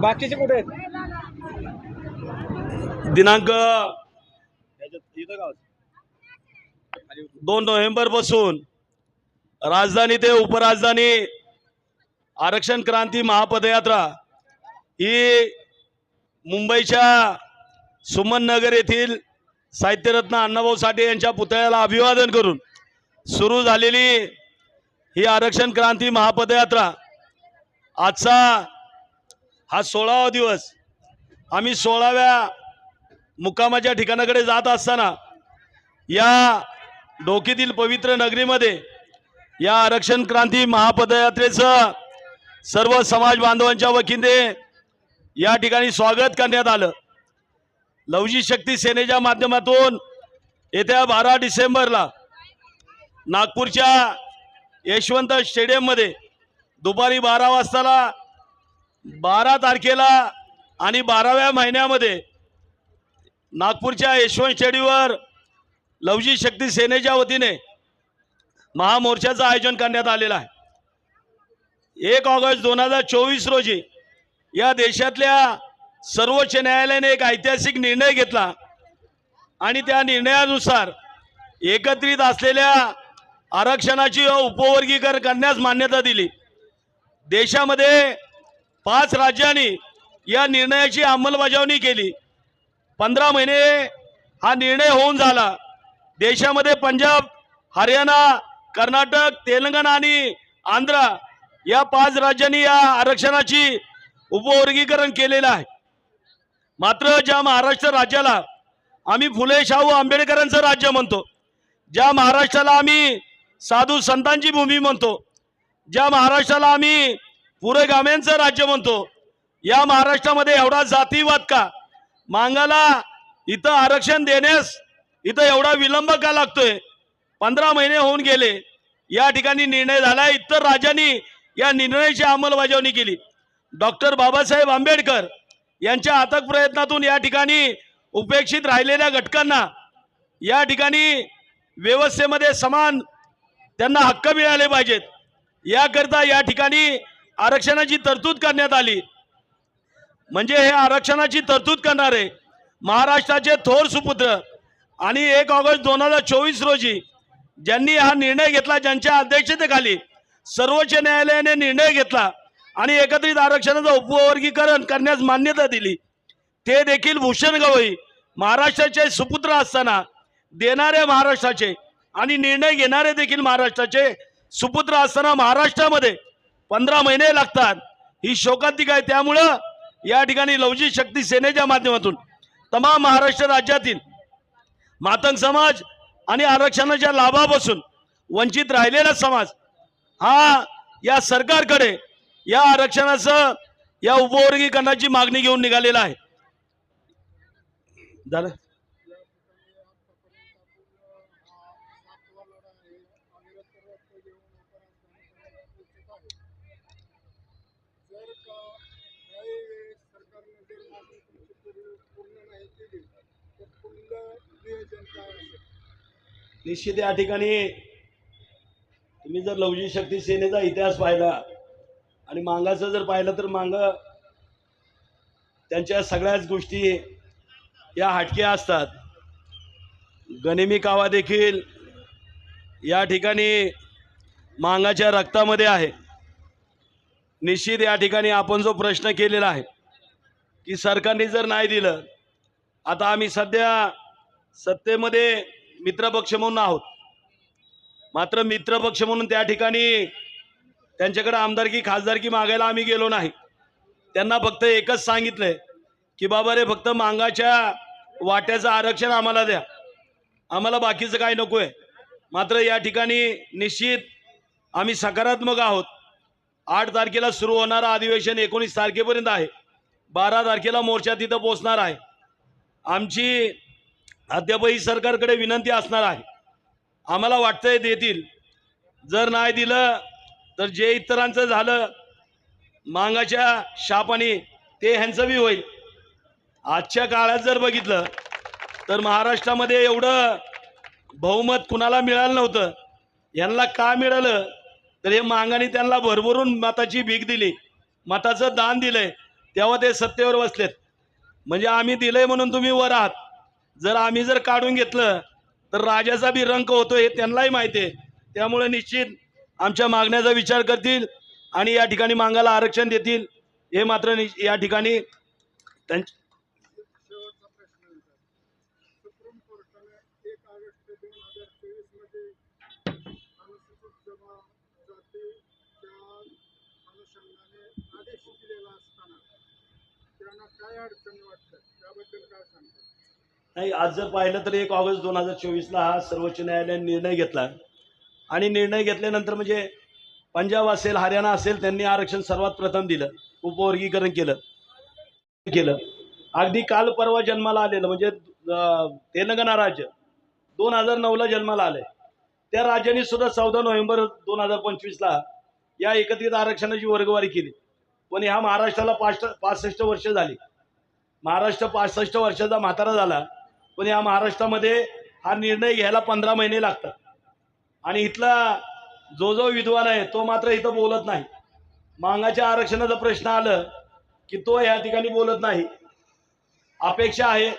बाकीचे कुठे आहेत? दिनांक दोन नोव्हेंबरपासून राजधानी ते उपराजधानी आरक्षण क्रांती महापदयात्रा ही मुंबईच्या सुमन नगर येथील साहित्यरत्न अण्णाभाऊ साठे यांच्या पुतळ्याला अभिवादन करून सुरू झालेली ही आरक्षण क्रांती महापदयात्रा आजचा हा सोळावा दिवस. आम्ही सोळाव्या मुक्कामाच्या ठिकाणाकडे जात असताना या डोकीतील पवित्र नगरीमध्ये या आरक्षण क्रांती महापदयात्रेचं सर्व समाज बांधवांच्या वतीने या ठिकाणी स्वागत करण्यात आलं. लवजी शक्ती सेनेच्या माध्यमातून येत्या बारा डिसेंबरला नागपूरच्या यशवंत स्टेडियममध्ये दुपारी बारा वाजताला बारा तारखेला आणि बाराव्या महिन्यामध्ये नागपूरच्या यशवंत शेडीवर लवजी शक्ती सेनेच्या वतीने महामोर्चाचं आयोजन करण्यात आलेलं आहे. एक ऑगस्ट दोन हजार चोवीस रोजी या देशातल्या सर्वोच्च न्यायालयाने एक ऐतिहासिक निर्णय घेतला आणि त्या निर्णयानुसार एकत्रित असलेल्या आरक्षणाची उपवर्गीकरण करण्यास मान्यता दिली. देशामध्ये पाच राज्यांनी या निर्णयाची अंमलबजावणी केली. पंधरा महिने हा निर्णय होऊन झाला. देशामध्ये पंजाब हरियाणा कर्नाटक तेलंगणा आणि आंध्र या पाच राज्यांनी या आरक्षणाची उपवर्गीकरण केलेलं आहे. मात्र ज्या महाराष्ट्र राज्याला आम्ही फुले शाहू आंबेडकरांचं राज्य म्हणतो ज्या महाराष्ट्राला आम्ही साधू संतांची भूमी म्हणतो ज्या महाराष्ट्राला आम्ही पुरोगाम्यांचं राज्य म्हणतो. या महाराष्ट्रामध्ये एवढा जातीवाद का? मांगाला इथं आरक्षण देण्यास इथं एवढा विलंब का लागतोय? पंधरा महिने होऊन गेले. या ठिकाणी निर्णय झाला इतर राज्यांनी या निर्णयाची अंमलबजावणी केली. डॉक्टर बाबासाहेब आंबेडकर यांच्या अथक प्रयत्नातून या ठिकाणी उपेक्षित राहिलेल्या घटकांना या ठिकाणी व्यवस्थेमध्ये समान त्यांना हक्क मिळाले पाहिजेत. याकरता या ठिकाणी आरक्षणाची तरतूद करण्यात आली. म्हणजे हे आरक्षणाची तरतूद करणारे महाराष्ट्राचे थोर सुपुत्र आणि एक ऑगस्ट दोन हजार चोवीस रोजी ज्यांनी हा निर्णय घेतला ज्यांच्या अध्यक्षतेखाली सर्वोच्च न्यायालयाने निर्णय घेतला आणि एकत्रित आरक्षणाचं उपवर्गीकरण करण्यास मान्यता दिली ते देखील भूषण गवई महाराष्ट्राचे सुपुत्र असताना देणारे महाराष्ट्राचे आणि निर्णय घेणारे देखील महाराष्ट्राचे सुपुत्र असताना महाराष्ट्रामध्ये पंधरा महिने लागतात. ही शोकांतिक आहे. त्यामुळं या ठिकाणी लवजी शक्ती सेनेच्या माध्यमातून तमाम महाराष्ट्र राज्यातील मातंग समाज आणि आरक्षणाच्या लाभापासून वंचित राहिलेला समाज हा या सरकारकडे या आरक्षणाचं या उपवर्गीकरणाची मागणी घेऊन निघालेला आहे. झालं जर का यावेळेस सरकारने जर मागणी तुमची पूर्ण तर पुढलं नियोजन काय असेल निश्चित या ठिकाणी तुम्ही जर लवजी शक्ती सेनेचा इतिहास पाहिला आणि मांगाचं जर पाहिलं तर मांग त्यांच्या सगळ्याच गोष्टी या हटक्या असतात. गनिमी कावा देखील या ठिकाणी मांगाच्या रक्तामध्ये आहे. निश्चित या ठिकाणी आपण जो प्रश्न केलेला आहे की सरकारने जर नाही दिलं आता आम्ही सध्या सत्तेमध्ये मित्रपक्ष म्हणून आहोत. मात्र मित्रपक्ष म्हणून त्या ठिकाणी त्यांच्याकडे आमदारकी खासदारकी मागायला आम्ही गेलो नाही. त्यांना फक्त एकच सांगितलंय की बाबा रे फक्त मांगाच्या वाट्याचं आरक्षण आम्हाला द्या. आम्हाला बाकीचं काही नको आहे मात्र या ठिकाणी निश्चित आम्ही सकारात्मक आहोत. आठ तारखेला सुरू होणारं अधिवेशन एकोणीस तारखेपर्यंत आहे. बारा तारखेला मोर्चा तिथं पोचणार आहे. आमची अद्यापही सरकारकडे विनंती असणार आहे. आम्हाला वाटतंय देतील. जर नाही दिलं तर जे इतरांचं झालं मांगाच्या शापाने ते ह्यांचं बी होईल. आजच्या काळात जर बघितलं तर महाराष्ट्रामध्ये एवढं बहुमत कुणाला मिळालं नव्हतं. यांना का मिळालं? तर हे मांगाने त्यांना भरभरून मताची भीक दिली. मताचं दान दिलंय. तेव्हा ते सत्तेवर बसलेत. म्हणजे आम्ही दिलंय म्हणून तुम्ही वर आहात. जर आम्ही जर काढून घेतलं तर राजाचा बी रंक होतो हे त्यांनाही माहिती आहे. त्यामुळे निश्चित आमच्या मागण्याचा विचार करतील आणि या ठिकाणी मागायला आरक्षण देतील. हे मात्र नि- या ठिकाणी त्यांच्या त्यांना काय अडचणी वाटतात? त्याबद्दल काय सांगतात? नाही आज जर पाहिलं तर एक ऑगस्ट दोन हजार चोवीसला हा सर्वोच्च न्यायालयाने निर्णय घेतला. आणि निर्णय घेतल्यानंतर म्हणजे पंजाब असेल हरियाणा असेल त्यांनी आरक्षण सर्वात प्रथम दिलं उपवर्गीकरण केलं. केलं. अगदी काल परवा जन्माला आलेलं म्हणजे तेलंगणा राज्य दोन हजार नऊला जन्माला आलंय. त्या राज्याने सुद्धा चौदा नोव्हेंबर दोन हजार पंचवीसला या एकत्रित आरक्षणाची वर्गवारी केली. पण ह्या महाराष्ट्राला पाच पासष्ट वर्ष झाली. महाराष्ट्र पासष्ट वर्षाचा म्हातारा झाला पण या महाराष्ट्रामध्ये हा निर्णय घ्यायला पंधरा महिने लागतात. आणि इथला जो जो विद्वान आहे तो मात्र इथं बोलत नाही. मांगाच्या आरक्षणाचा प्रश्न आलं की तो ह्या ठिकाणी बोलत नाही. अपेक्षा आहे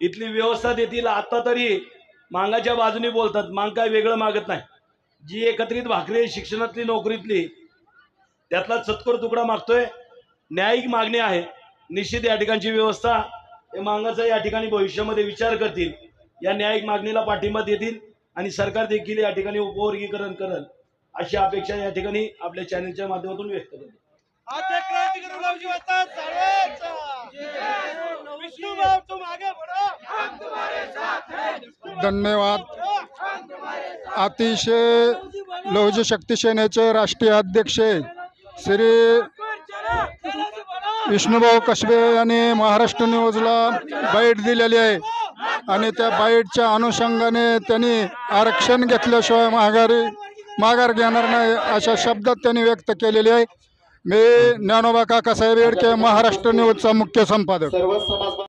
इथली व्यवस्था देतील आत्ता तरी मांगाच्या बाजूने बोलतात मांग काय वेगळं मागत नाही. जी एकत्रित भाकरी शिक्षणातली नोकरीतली त्यातला चतकोर तुकडा मागतोय. न्यायिक मागणी आहे. निश्चित या ठिकाणची व्यवस्था हे मागाचा या ठिकाणी भविष्यामध्ये विचार करतील. या न्यायिक मागणीला पाठिंबा देतील आणि सरकार देखील या ठिकाणी उपवर्गीकरण करल अशी अपेक्षा या ठिकाणी आपल्या चॅनलच्या माध्यमातून व्यक्त करतो. धन्यवाद. अतिशय लहुजी शक्ती सेनेचे राष्ट्रीय अध्यक्ष श्री विष्णुभाऊ कसबे यांनी महाराष्ट्र न्यूजला बाईट दिलेली आहे. आणि त्या बाईटच्या अनुषंगाने त्यांनी आरक्षण घेतल्याशिवाय माघारी माघार घेणार नाही अशा शब्दात त्यांनी व्यक्त केलेली आहे. मी ज्ञानोबा काकासाहेब येडके महाराष्ट्र न्यूजचा मुख्य संपादक. सर्व समाज